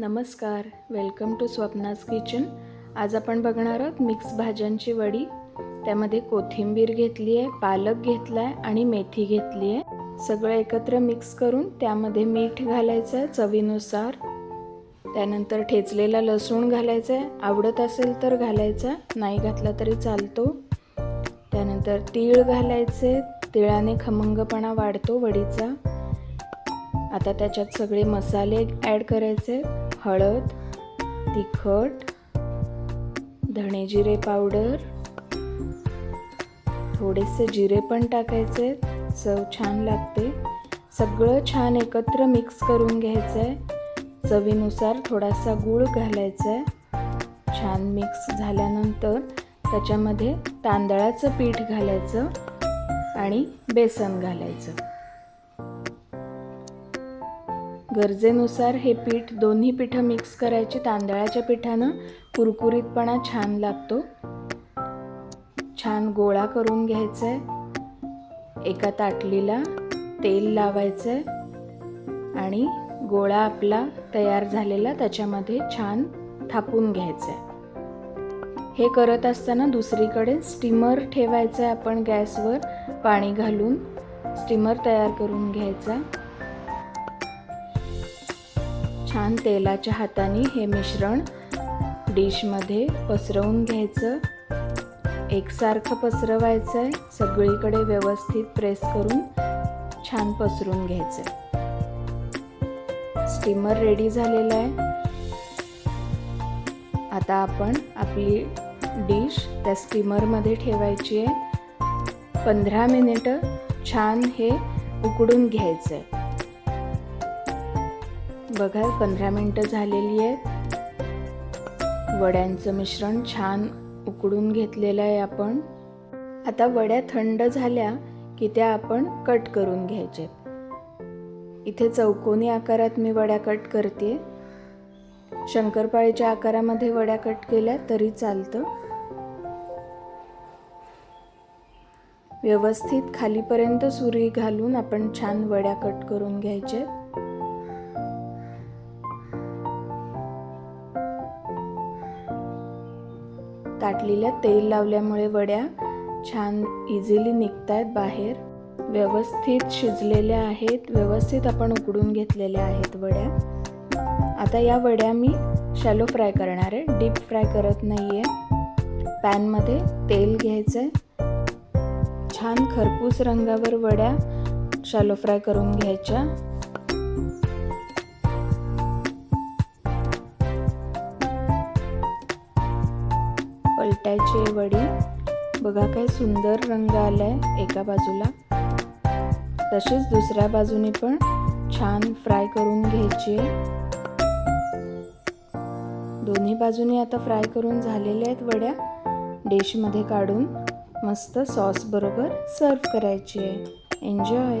नमस्कार welcome to स्वप्नाज kitchen आज आपण बघणार आहोत मिक्स भाज्यांची वडी. त्यामध्ये कोथिंबीर घेतली आहे पालक घेतला आहे आणि मेथी घेतली आहे. सगळं एकत्र मिक्स करून त्यामध्ये मीठ घालायचं आहे चवीनुसार. त्यानंतर ठेचलेला लसूण घालायचा आहे. आवडत असेल तर घालायचा नाही घातला तरी चालतो. त्यानंतर तीळ घालायचे तिळाने खमंगपणा वाढतो वडीचा. आता त्याच्यात सगळे मसाले ॲड करायचे. हळद तिखट धणे जिरे पावडर थोडेसे जिरे पण टाकायचे चव छान लागते. सगळं छान एकत्र मिक्स करून घ्यायचं आहे चवीनुसार थोडासा गूळ घालायचा आहे छान मिक्स झाल्यानंतर त्याच्यामध्ये तांदळाचं पीठ घालायचं आणि बेसन घालायचं. गरजेनुसार हे पीठ दोन्ही पिठं मिक्स करायची तांदळाच्या पिठानं. कुरकुरीतपणा छान लागतो. छान गोळा करून घ्यायचा आहे एका ताटलीला तेल लावायचं आहे आणि गोळा आपला तयार झालेला त्याच्यामध्ये छान थापून घ्यायचा आहे हे करत असताना दुसरीकडे स्टीमर ठेवायचं आहे आपण गॅसवर. पाणी घालून स्टीमर तयार करून घ्यायचा. छान तेलाच्या हाताने हे मिश्रण डिशमध्ये पसरवून घ्यायचं. एकसारखं पसरवायचं आहे सगळीकडे व्यवस्थित प्रेस करून छान पसरून घ्यायचं स्टीमर रेडी झालेला आहे. आता आपण आपली डिश त्या स्टीमरमध्ये ठेवायची आहे. पंधरा मिनिटं छान हे उकडून घ्यायचं आहे बघा पंधरा मिनटं झालेली आहेत. वड्यांचं मिश्रण छान उकडून घेतलेलं आहे आपण. आता वड्या थंड झाल्या की त्या आपण कट करून घ्यायचे. इथे चौकोनी आकारात मी वड्या कट करते. शंकरपाळीच्या आकारामध्ये वड्या कट केल्या तरी चालतं. व्यवस्थित खालीपर्यंत सुरी घालून आपण छान वड्या कट करून घ्यायच्या ताटलीला तेल लावल्यामुळे वड्या छान इझिली निघत आहेत बाहेर. व्यवस्थित शिजलेल्या आहेत. व्यवस्थित आपण उकडून घेतलेल्या आहेत वड्या. आता या वड्या मी शॅलो फ्राय करणार आहे. डीप फ्राय करत नाही आहे पॅनमध्ये तेल घ्यायचं आहे छान खरपूस रंगावर वड्या शॅलो फ्राय करून घ्यायच्या. पलटायची वडी बघा काय सुंदर रंग आलाय एका बाजूला. तसेच दुसऱ्या बाजूने पण छान फ्राय करून घ्यायची. दोन्ही बाजूने आता फ्राय करून झालेल्या आहेत वड्या. डिशमध्ये काढून मस्त सॉस बरोबर सर्व करायची आहे. एन्जॉय